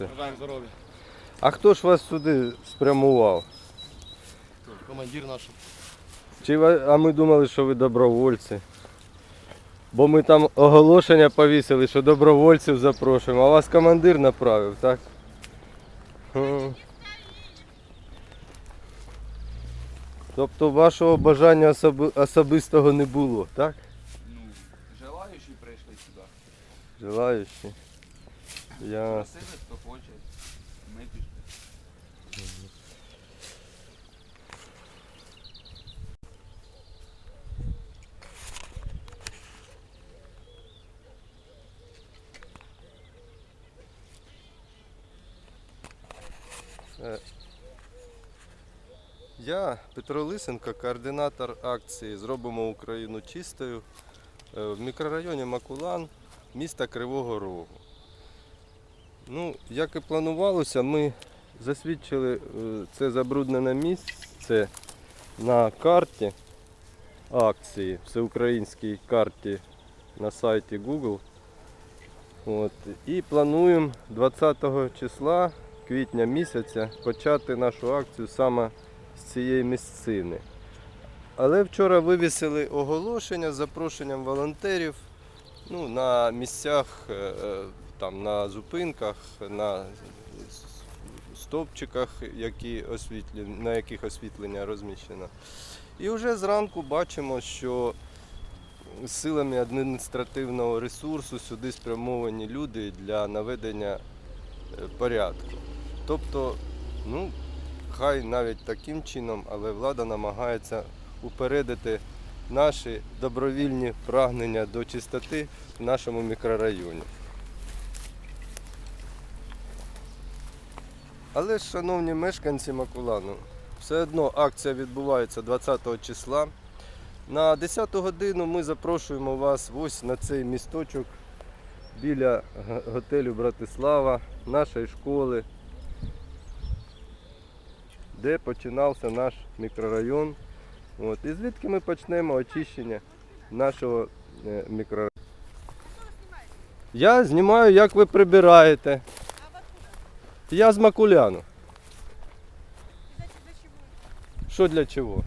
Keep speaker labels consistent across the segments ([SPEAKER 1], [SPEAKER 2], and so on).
[SPEAKER 1] Бажаємо здоров'я.
[SPEAKER 2] А хто ж вас сюди спрямував?
[SPEAKER 1] Командир наш.
[SPEAKER 2] Чи ви, а ми думали, що ви добровольці. Бо ми там оголошення повісили, що добровольців запрошуємо, а вас командир направив, так? Хм. Тобто вашого бажання особи- особистого не було, так?
[SPEAKER 3] Ну, желаючі прийшли сюди.
[SPEAKER 2] Желаючі. Я...
[SPEAKER 3] Просили, хто хоче. Ми пішли.
[SPEAKER 2] Я Петро Лисенко, координатор акції Зробимо Україну чистою е, в мікрорайоні Макулан міста Кривого Рогу. Ну, як і планувалося, ми засвідчили е, це забруднене місце на карті акції, всеукраїнській карті на сайті Google. От. І плануємо 20 числа квітня місяця почати нашу акцію саме з цієї місцини. Але вчора вивісили оголошення з запрошенням волонтерів ну, на місцях, е, е, там, на зупинках, на стовпчиках, які освітлені, на яких освітлення розміщено. І вже зранку бачимо, що силами адміністративного ресурсу сюди спрямовані люди для наведення е, порядку. Тобто, ну, хай навіть таким чином, але влада намагається упередити наші добровільні прагнення до чистоти в нашому мікрорайоні. Але шановні мешканці Макулану, все одно акція відбувається 20 числа. На 10 годину ми запрошуємо вас ось на цей місточок біля готелю Братислава, нашої школи, де починався наш мікрорайон. От. І звідки ми почнемо очищення нашого е, мікрорайону. Я знімаю, як ви прибираєте. Я з Макуляну. Що для чого?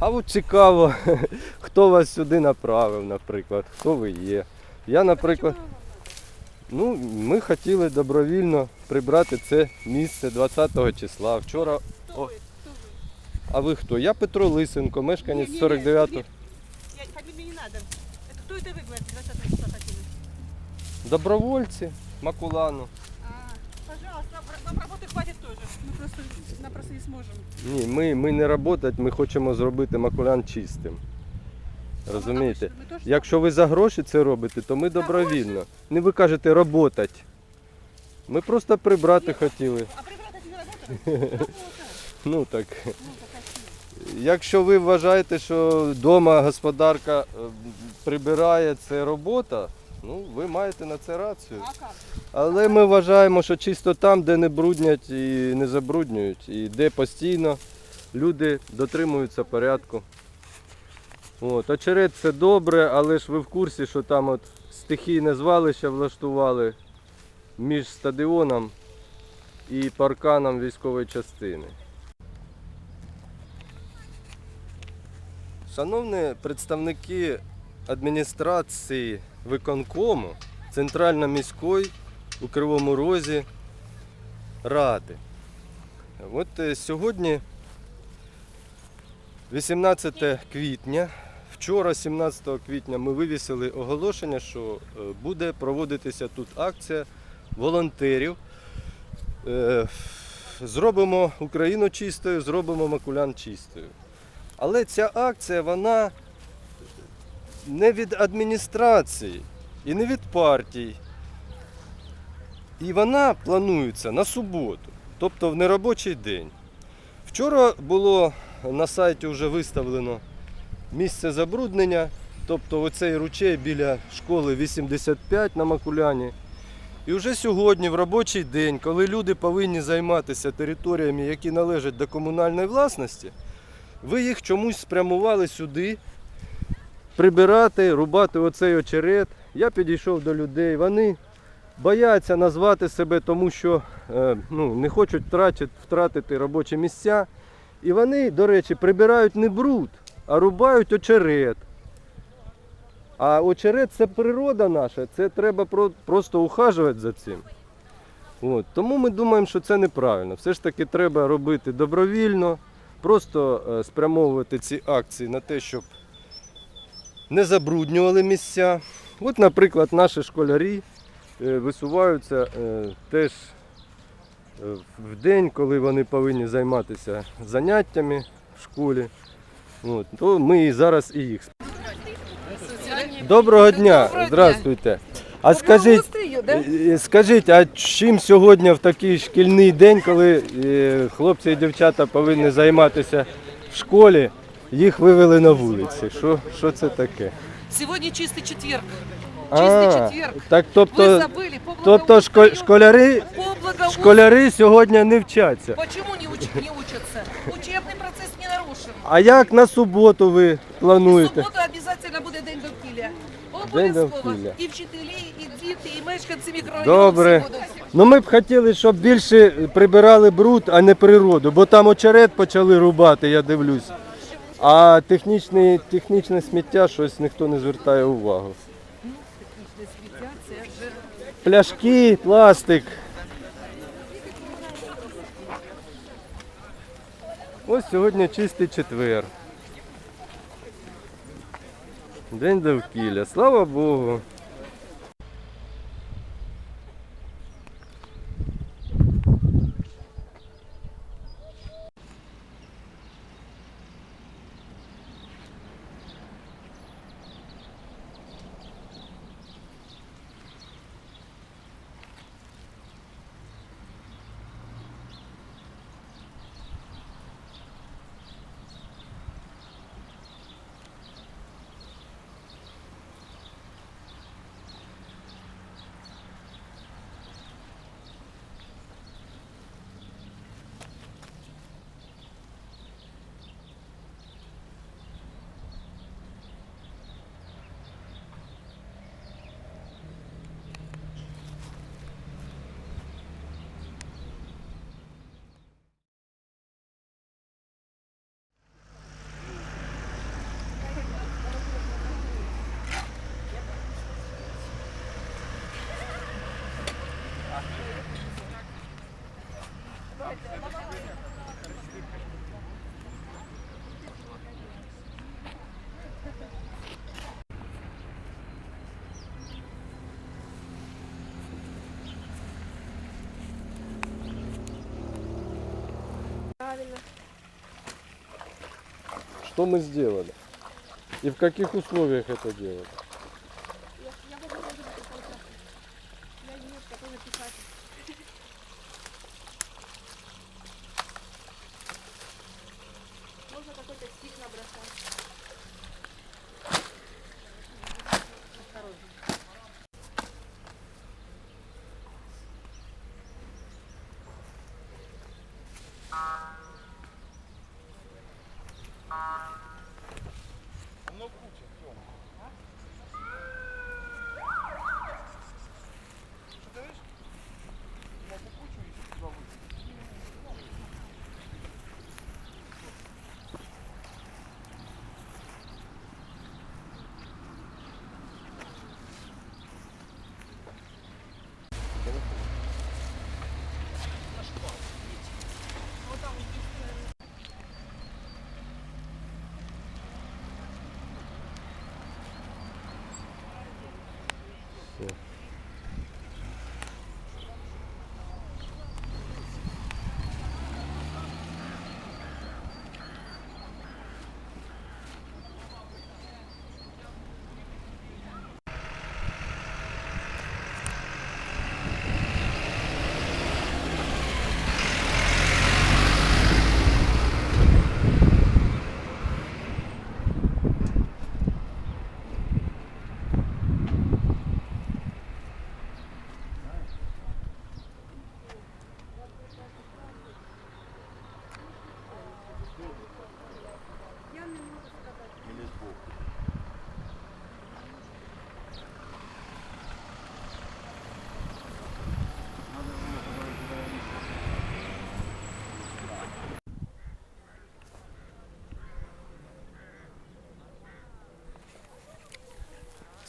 [SPEAKER 2] А от цікаво, хто вас сюди направив, наприклад, хто ви є. Я, наприклад, ну, ми хотіли добровільно прибрати це місце 20 числа. Вчора.
[SPEAKER 4] Кто
[SPEAKER 2] О.
[SPEAKER 4] вы? Кто вы?
[SPEAKER 2] А ви хто? Я Петро Лисенко, мешканець
[SPEAKER 4] Не-не-не,
[SPEAKER 2] 49-го.
[SPEAKER 4] фамилия- Я, фамилию не надо. Это кто это вы, говорите, 20 числа хотели?
[SPEAKER 2] Добровольці Макулану.
[SPEAKER 4] Просто не сможем.
[SPEAKER 2] Ні, ми, ми не працювати, ми хочемо зробити Макулян чистим. Розумієте?
[SPEAKER 4] Мы тоже
[SPEAKER 2] Якщо ви за гроші це робите, то ми добровільно. Не ви кажете роботать. Ми просто прибрати хотіли.
[SPEAKER 4] А прибрать это не работает? Работа.
[SPEAKER 2] Ну так.
[SPEAKER 4] Ну,
[SPEAKER 2] Якщо ви вважаєте, що вдома господарка е, прибирає, це робота, ну ви маєте на це рацію. Але ми вважаємо, що чисто там, де не бруднять і не забруднюють, і де постійно люди дотримуються порядку. От, очерет це добре, але ж ви в курсі, що там от стихійне звалище влаштували між стадіоном і парканом військової частини. Шановні представники адміністрації виконкому Центрально-міської у Кривому Розі ради. От е, сьогодні 18 квітня. Вчора, 17 квітня, ми вивісили оголошення, що е, буде проводитися тут акція волонтерів. Е, Зробимо Україну чистою, зробимо Макулян чистою. Але ця акція, вона не від адміністрації і не від партій. І вона планується на суботу, тобто в неробочий день. Вчора було на сайті вже виставлено місце забруднення, тобто оцей ручей біля школи 85 на Макуляні. І вже сьогодні, в робочий день, коли люди повинні займатися територіями, які належать до комунальної власності, ви їх чомусь спрямували сюди прибирати, рубати оцей очерет. Я підійшов до людей, вони бояться назвати себе, тому що е, ну, не хочуть втратити, втратити робочі місця. І вони, до речі, прибирають не бруд, а рубають очерет. А очерет це природа наша, це треба просто ухажувати за цим. От. Тому ми думаємо, що це неправильно. Все ж таки треба робити добровільно, просто е, спрямовувати ці акції на те, щоб не забруднювали місця. От, наприклад, наші школярі е, висуваються е, теж е, в день, коли вони повинні займатися заняттями в школі. От, то ми і зараз і їх. Доброго дня, здравствуйте. А скажіть, скажіть, а чим сьогодні в такий шкільний день, коли хлопці і дівчата повинні займатися в школі, їх вивели на вулиці? Що, що це таке?
[SPEAKER 5] Сегодня чистый четверг. Чистый
[SPEAKER 2] А,
[SPEAKER 5] четверг.
[SPEAKER 2] так
[SPEAKER 5] Вы
[SPEAKER 2] тобто,
[SPEAKER 5] забыли по
[SPEAKER 2] тобто шко-
[SPEAKER 5] благоустрою.
[SPEAKER 2] школяри,
[SPEAKER 5] По благоустрою.
[SPEAKER 2] школяри сьогодні не вчаться.
[SPEAKER 5] Почему не, уч- не учатся? Учебный процесс не нарушен.
[SPEAKER 2] А як на суботу ви
[SPEAKER 5] В
[SPEAKER 2] плануєте?
[SPEAKER 5] суботу обязательно буде день довкілля.
[SPEAKER 2] День
[SPEAKER 5] Обов'язково.
[SPEAKER 2] довкілля.
[SPEAKER 5] І вчителі, і діти, і мешканці мікрорайону
[SPEAKER 2] Добре.
[SPEAKER 5] всі будуть.
[SPEAKER 2] Ну ми б хотіли, щоб більше прибирали бруд, а не природу, бо там очерет почали рубати, я дивлюсь. А технічне, технічне сміття щось ніхто не звертає увагу. Технічне сміття це вже Пляшки, пластик. Ось сьогодні чистий четвер. День довкілля. Слава Богу. правильно. Что мы сделали? И в каких условиях это делали?
[SPEAKER 4] Я, я могу
[SPEAKER 6] даже
[SPEAKER 4] Я не готова
[SPEAKER 6] писать.
[SPEAKER 4] Можно
[SPEAKER 6] какой-то стих набросать. Много куча.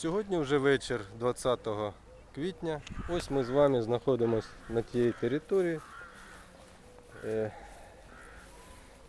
[SPEAKER 2] Сьогодні вже вечір 20 квітня. Ось ми з вами знаходимося на тієї території, е,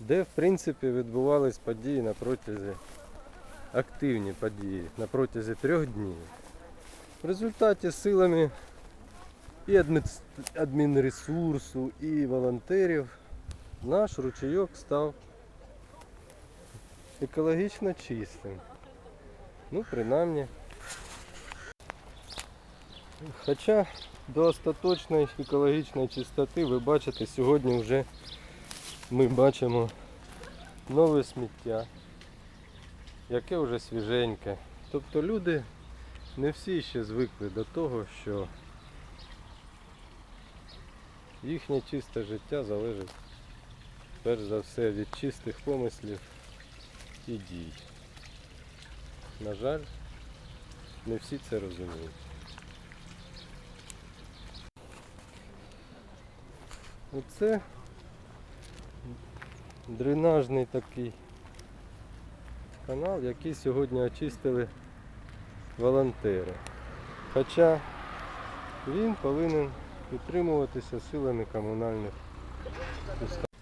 [SPEAKER 2] де в принципі відбувались події на протязі активні події на протязі трьох днів. В результаті силами і адмінресурсу, і волонтерів наш ручейок став екологічно чистим. Ну, принаймні. Хоча до остаточної екологічної чистоти ви бачите, сьогодні вже ми бачимо нове сміття, яке вже свіженьке. Тобто люди не всі ще звикли до того, що їхнє чисте життя залежить перш за все від чистих помислів і дій. На жаль, не всі це розуміють. Оце дренажний такий канал, який сьогодні очистили волонтери. Хоча він повинен підтримуватися силами комунальних установ.